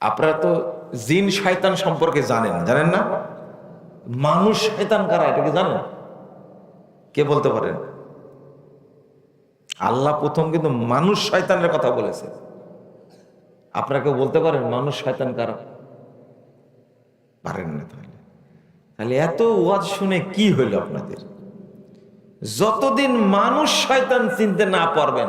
আপনারা তো জিন শয়তান সম্পর্কে জানেন জানেন না? মানুষ শয়তান কারা এটাকে জানেন? কে বলতে পারেন? আল্লাহ প্রথম কিন্তু মানুষ শয়তানের কথা বলেছে। আপনারা কেউ বলতে পারেন মানুষ শয়তান কারা? পারেন না তাহলে। তাহলে এত ওয়াজ শুনে কি হইল আপনাদের? যতদিন মানুষ শয়তান চিনতে না পারবেন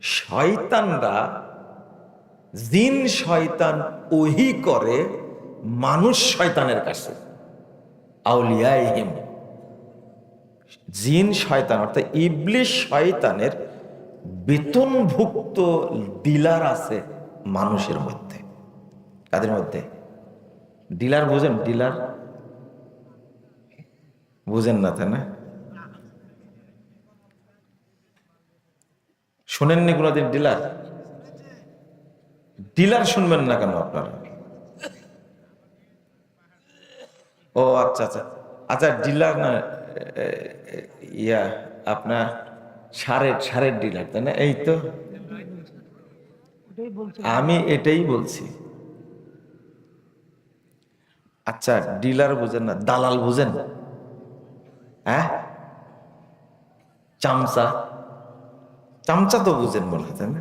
শয়তানরা জিন শয়তান ওহি করে মানুষ শয়তানের কাছে। আউলিয়াইহিম। জিন শয়তান অর্থাৎ ইবলিশ শয়তানের বেতনভুক্ত ডিলার আছে মানুষের মধ্যে। কাদের মধ্যে? ডিলার বুঝেন? ডিলার? বুঝেন না তাই না? শোনেননি কোনোদিন ডিলার? ডিলার শুনবেন না কেন আপনারা? ও আচ্ছা আচ্ছা। আচ্ছা ডিলার না ইয়া, আপনার সারের সারের ডিলার, তাই না? এই তো। আমি এটাই বলছি। আচ্ছা ডিলার বুঝেন না, দালাল বুঝেন। হ্যাঁ? চামচা। চামচা তো বুঝেন হয় তাই না?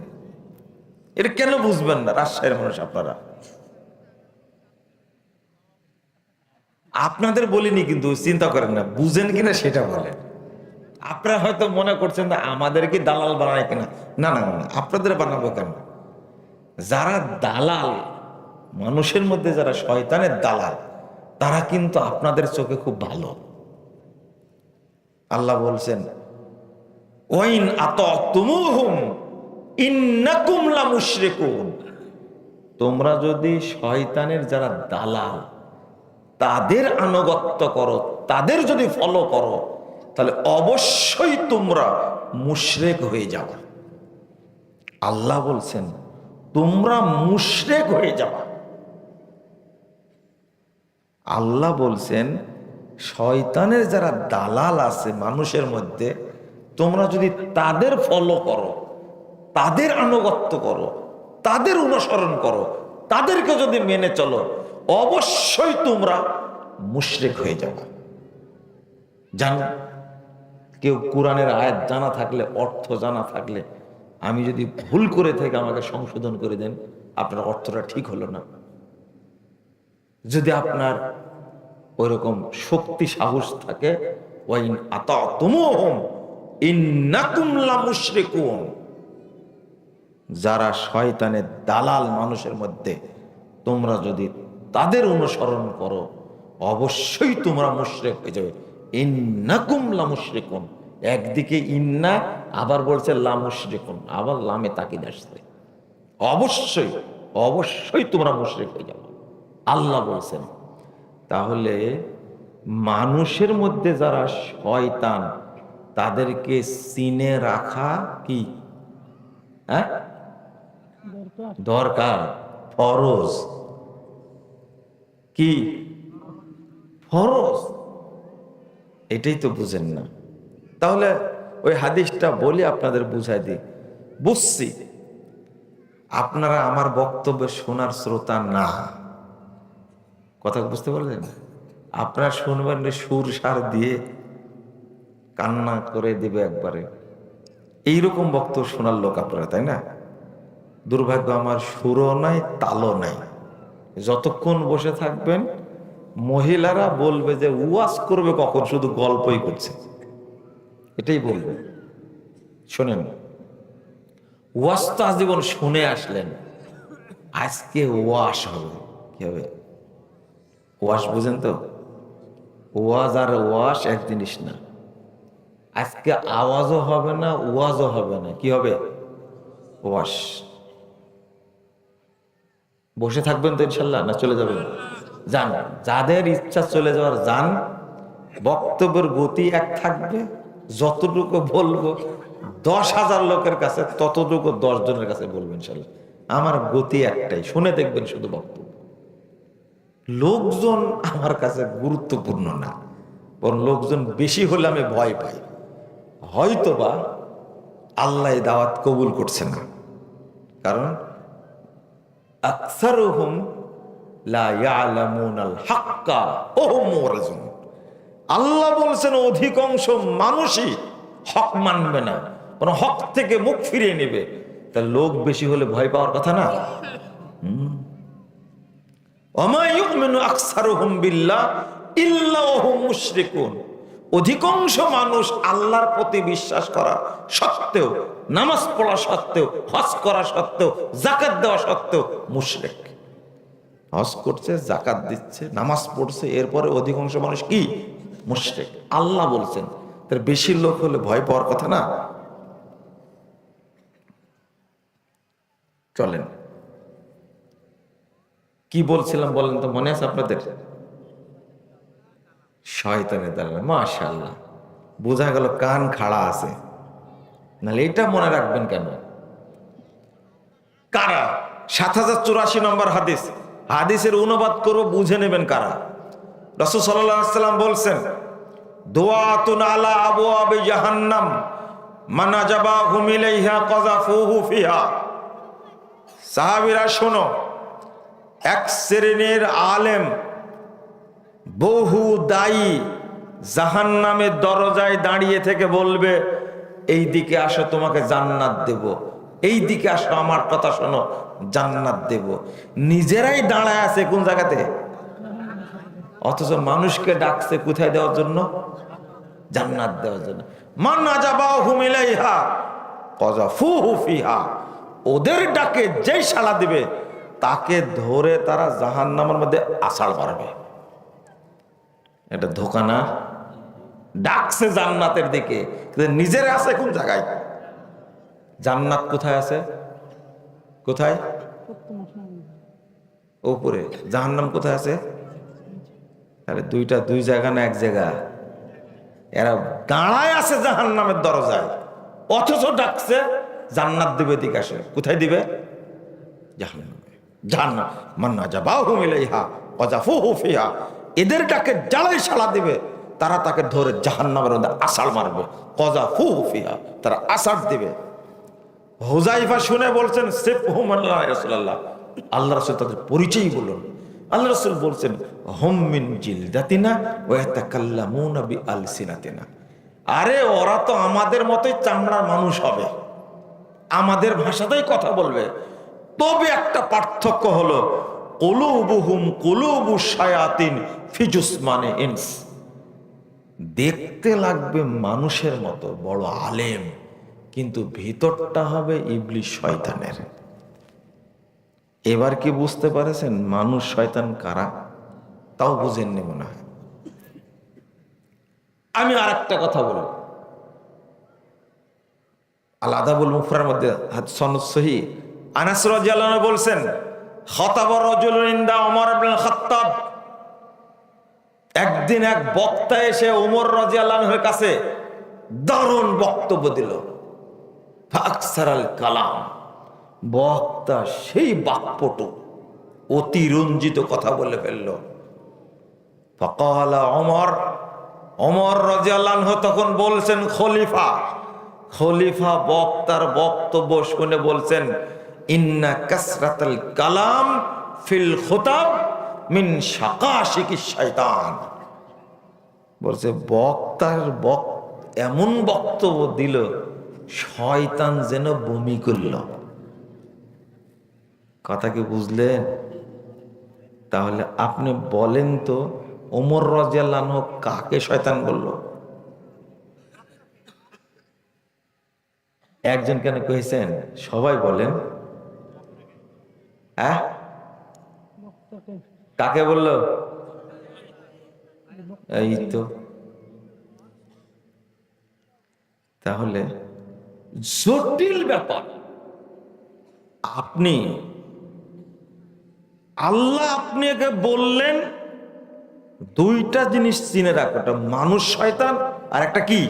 এটা কেন বুঝবেন না রাজশাহীর মানুষ আপনারা? আপনাদের বলিনি কিন্তু চিন্তা করেন না বুঝেন কিনা সেটা বলেন। আপনারা হয়তো মনে করছেন যে আমাদের কি দালাল বানায় কিনা? না না না না, আপনাদের বানাবো কেন? যারা দালাল মানুষের মধ্যে যারা শয়তানের দালাল তারা কিন্তু আপনাদের চোখে খুব ভালো। আল্লাহ বলছেন ওয়াইন আতাতুমুহুম, ইন্নাকুম লামুশরিকুন। তোমরা যদি শয়তানের যারা দালাল, তাদের আনুগত্য করো, তাদের যদি ফলো করো, তাহলে অবশ্যই তোমরা মুশরেক হয়ে যাবে। আল্লাহ বলছেন, তোমরা মুশরেক হয়ে যাবা। আল্লাহ বলছেন, শয়তানের যারা দালাল আছে মানুষের মধ্যে তোমরা যদি তাদের ফলো করো, তাদের আনুগত্য করো, তাদের অনুসরণ করো, তাদেরকে যদি মেনে চলো, অবশ্যই তোমরা মুশরিক হয়ে যাবে। জানো, কেউ কোরআনের আয়াত জানা থাকলে, অর্থ জানা থাকলে, আমি যদি ভুল করে থেকে আমাকে সংশোধন করে দেন, আপনার অর্থটা ঠিক হলো না। যদি আপনার ওইরকম শক্তি সাহস থাকে, ওয়াইন আতাতুমুহুম যারা শয়তানের দালাল মানুষের মধ্যে, তোমরা যদি তাদের অনুসরণ করো, অবশ্যই তোমরা মুশরিক হয়ে যাবে। ইন্নাকুম লামুশরিকুন। একদিকে ইন্না, আবার বলছে লামুশরিকুন। আবার লামে তাকিদ আসছে। অবশ্যই অবশ্যই তোমরা মুশরিক হয়ে যাবে। আল্লাহ বলছেন, তাহলে মানুষের মধ্যে যারা শয়তান তাদেরকে চিনে রাখা কি? হ্যাঁ? দরকার। ফরজ। কি? ফরজ। এটাই তো বুঝেন না। তাহলে ওই হাদিসটা বলি, আপনাদের বুঝাই দিই। বুঝছি। আপনারা আমার বক্তব্য শোনার শ্রোতা না। কথা বুঝতে পারলেন? আপনারা শুনবেন সুর সার দিয়ে কান্না করে দেবে একবারে। এইরকম বক্তব্য শোনার লোক আপনারা, তাই না? দুর্ভাগ্য, আমার সুরও নাই, তালও নাই। যতক্ষণ বসে থাকবেন, মহিলারা বলবে যে, ওয়াজ করবে কখন? শুধু গল্পই করছে। এটাই বলবে। শোনেন ওয়াজ তো আজীবন শুনে আসলেন, আজকে ওয়াশ হবে। কি হবে? ওয়াশ বুঝেন তো? ওয়াজ আর ওয়াশ এক জিনিস না। আজকে আওয়াজও হবে না, ওয়াজও হবে না। কি হবে? ওয়াশ। বসে থাকবেন তো ইনশাল্লাহ, না চলে যাবেন? যান। যাদের ইচ্ছা চলে যাওয়ার, যান। বক্তব্যের গতি এক থাকবে, যতটুকু বলব, দশ হাজার লোকের কাছে, ততটুকু দশ জনের কাছে বলবেন ইনশাল্লাহ। আমার গতি একটাই, শুনে দেখবেন শুধু বক্তব্য। লোকজন আমার কাছে গুরুত্বপূর্ণ না, বরং লোকজন বেশি হলে আমি ভয় পাই। হয়তোবা আল্লাহ দাওয়াত কবুল করছে না। কারণ হাক্কা হুম আল্লাহ বলছেন অধিকাংশ মানুষই হক মানবে না, কোন হক থেকে মুখ ফিরিয়ে নেবে। তা লোক বেশি হলে ভয় পাওয়ার কথা না? ওমা মেনু আকসারুহুম বিল্লাহ, ইল্লা ওয়া হুম মুশরিকুন। অধিকাংশ মানুষ আল্লাহর প্রতি বিশ্বাস করা সত্ত্বেও, নামাজ পড়া সত্ত্বেও, হজ করা সত্ত্বেও জাকাত দেওয়া সত্ত্বেও মুশরিক। হজ করছে জাকাত দিচ্ছে, নামাজ পড়ছে, এরপরে অধিকাংশ মানুষ কি? মুশরিক। আল্লাহ বলছেন, তার বেশি লোক হলে ভয় পাওয়ার কথা না? চলেন। কি বলছিলাম বলেন তো, মনে আছে আপনাদের? শয়তানের দ্বারা মাশাল্লাহ বোঝা গেল কান খাড়া আছে। নাহলে এটা মনে রাখবেন কেন? কারা? সাত হাজার চুরাশি নম্বর হাদিস। হাদিসের অনুবাদ করব বুঝে নেবেন কারা। রসুল সাল্লাম বলছেন দোয়াতুন আলা আবু আবি জাহান্নাম, মানা জাবা হুমিলাইহা কজাফুহু ফিহা। সাহাবীরা শোনো, এক শ্রেণির আলেম বহু দায়ী জাহান নামের দরজায় দাঁড়িয়ে থেকে বলবে, এই দিকে আসো, তোমাকে জান্নাত দেব। এই দিকে আসো, আমার কথা শোনো, জান্নাত দেব। নিজেরাই দাঁড়ায় আছে কোন জায়গাতে? অথচ মানুষকে ডাকছে কোথায় দেওয়ার জন্য? জান্নাত দেওয়ার জন্য। মান্না যাবা হুমিলাইহা কজা ফু হুফি হা ওদের ডাকে যেই সালা দিবে, তাকে ধরে তারা জাহান নামের মধ্যে আষাঢ় মারবে। এটা ধোকা না, ডাকছে জান্নাতের দিকে। নিজের আছে কোন জায়গায়? জান্নাত কোথায় আছে? কোথায়? উপরে। জাহান্নাম কোথায় আছে? তাহলে দুইটা, দুই জায়গা না এক জায়গা? এরা দাঁড়ায় আছে জাহান্নামের দরজায়। অথচ ডাকছে, জান্নাত দিবে দিকে আসে। কোথায় দিবে? জাহান্নামে। জাহান্নাম মান্না যাবাহু ইলাইহা ওয়াজাফুহু ফিহা। এদের ডাকে জ্বালাই সালা দিবে, তারা তাকে ধরে জাহান্নামের মধ্যে আষাঢ় মারবে। কজা ফু ফিহা, তারা আষাঢ় দিবে। হুজাইফা শুনে বলছেন, সেফ আল্লাহ রসুল তাদের পরিচয় বলুন আল্লাহ রসুল বলছেন হোমিন জিলদাতিনা ওয়াতাকাল্লামুনা বি আলসিনাতিনা আরে, ওরা তো আমাদের মতোই চামড়ার মানুষ হবে। আমাদের ভাষাতেই কথা বলবে। তবে একটা পার্থক্য হলো কলুবুহুম কলুবু শায়াতিন ফিজুস মানে ইনস। দেখতে লাগবে মানুষের মতো, বড় আলেম, কিন্তু ভিতরটা হবে ইবলিশ শয়তানের। এবার কি বুঝতে পারেছেন মানুষ শয়তান কারা? তাও বুঝেননি মনে হয়। আমি আর একটা কথা বলব। আলাদাবুল মুফরার মধ্যে সনদ আনাস রাদিয়াল্লাহু বলছেন একদিন এক বক্তা এসে ওমর রাদিয়াল্লাহুর কাছে দারুণ বক্তব্য দিল। কালাম। বক্তা সেই বাক্যটু অতিরঞ্জিত কথা বলে ফেলল। অমর অমর রাজিয়াল্লাহ তখন বলছেন খলিফা। খলিফা বক্তার বক্তব্য শুনে বলছেন ইন্না কাসরাতাল কালাম ফিল খুতাব মিন শাকাশিকি শয়তান বলছে, বক্তার বক এমন বক্তব্য দিল, শয়তান যেন বমি করল। কথা কি বুঝলেন? তাহলে আপনি বলেন তো, ওমর রাজিয়াল্লাহ কাকে শয়তান বলল? একজন কেন কয়েছেন সবাই বলেন। হ্যাঁ? কাকে বলল? এই তো। তাহলে জটিল ব্যাপার। আপনি আল্লাহ আপনাকে বললেন দুইটা জিনিস চিনে রাখো। একটা মানুষ শয়তান আর একটা কি?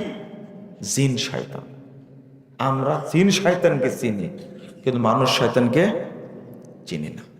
জিন শয়তান। আমরা জিন শয়তানকে চিনি কিন্তু মানুষ শয়তানকে চিনি না।